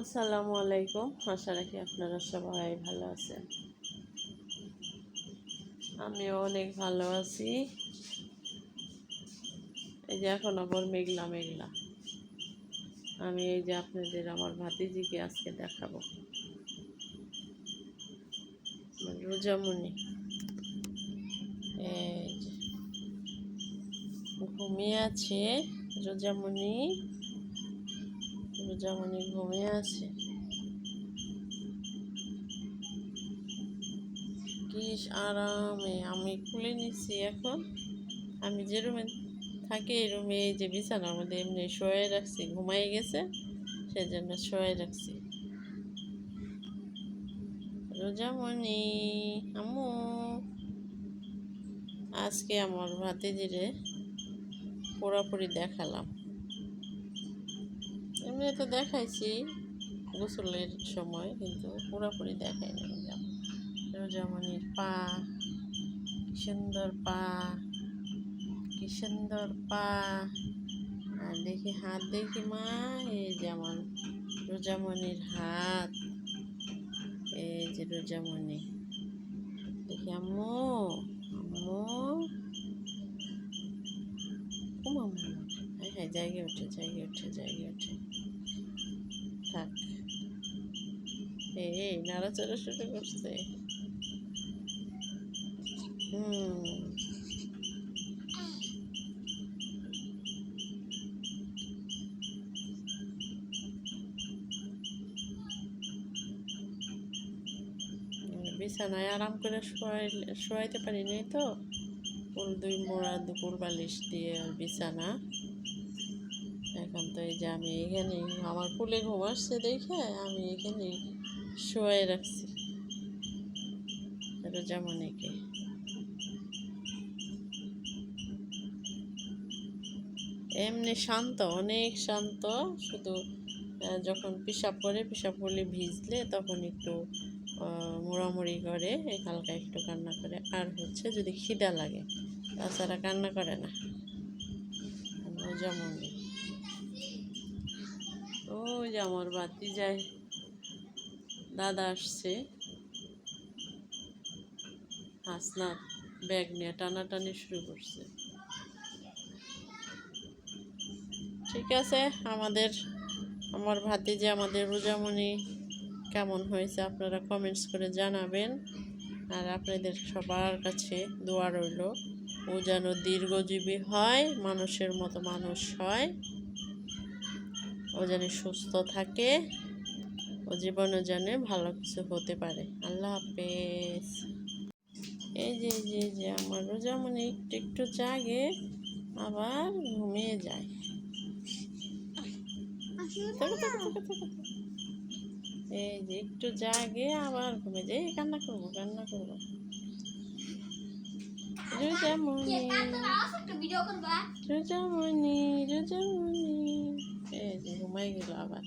আসসালামু আলাইকুম। আশা রাখি আপনারা সবাই ভালো আছেন। আমিও অনেক ভালো আছি। এই যে এখন আবার মেঘলা মেঘলা। আমি এই যে আপনাদের, আমার ভাতিজিকে আজকে দেখাবো। রোজামণি। এই ঘুমিয়ে আছে রোজামণি। রোজামণি ঘুমিয়ে আছে। কি আরামে, আমি খুলে নিচ্ছি এখন। আমি যে রুমে থাকি, এই রুমে এই যে বিছানার মধ্যে এমনি শোয়ে রাখছি ঘুমাই গেছে সেই জন্য শোয়ে রাখছি। রোজামণি, আম্মু, আজকে আমার ভাতিজিরে পুরোপুরি দেখালাম। এমনি তো দেখাইছি গোসলের সময়, কিন্তু পুরোপুরি দেখাইনি রোজামণির পা, কি সুন্দর পা, কি সুন্দর পা। আর দেখি হাত, দেখি মা, এই যেমন রোজামণির হাত, এই যে রোজামণি। দেখি আম্মু আম্মু ও মাম্মু হ্যাঁ জায়গায় ওঠে জায়গায় ওঠে জায়গায় ওঠে। থাক। এই নাড়াচাড়া শুরু করছে। হুম। বিছানায় আরাম করে শোয়াই, শোয়াইতে পারিনি তো। ফুল দুই মোড়া দুপুর বালিশ দিয়ে বিছানা। এখন তো এই যে আমি এখানে আমার কুলে ঘুম আসছে দেখে আমি এখানে শোয়াই রাখছি। রোজামণিকে এমনি শান্ত, অনেক শান্ত, শুধু যখন পেশাব করে পেশাব করলে ভিজলে তখন একটু মোড়ামুড়ি করে হালকা একটু কান্না করে। আর হচ্ছে যদি খিদা লাগে, তাছাড়া কান্না করে না। রোজামণি ওই যে আমার বাতি যায় দাদা আসছে। হাসনার ব্যাগ নিয়ে টানাটানি শুরু করছে। ঠিক আছে, আমাদের, আমার ভাতিজে, আমাদের রোজামণি কেমন হয়েছে আপনারা কমেন্টস করে জানাবেন। আর আপনাদের সবার কাছে দোয়া রইল, ও যেন দীর্ঘজীবী হয়, মানুষের মতো মানুষ হয়। ও যেন সুস্থ থাকে ও জীবনে যেন ভালো কিছু হতে পারে। আল্লাহ হাফেজ। এই যে যে যে আমার রোজামণি একটু একটু জাগে আবার ঘুমিয়ে যায়। এই যে একটু জাগে আবার ঘুমে যায়। এই কান্না করব কান্না করব। রোজামণি রোজামণি রোজামণি এই যে ঘুমাই গেল আবার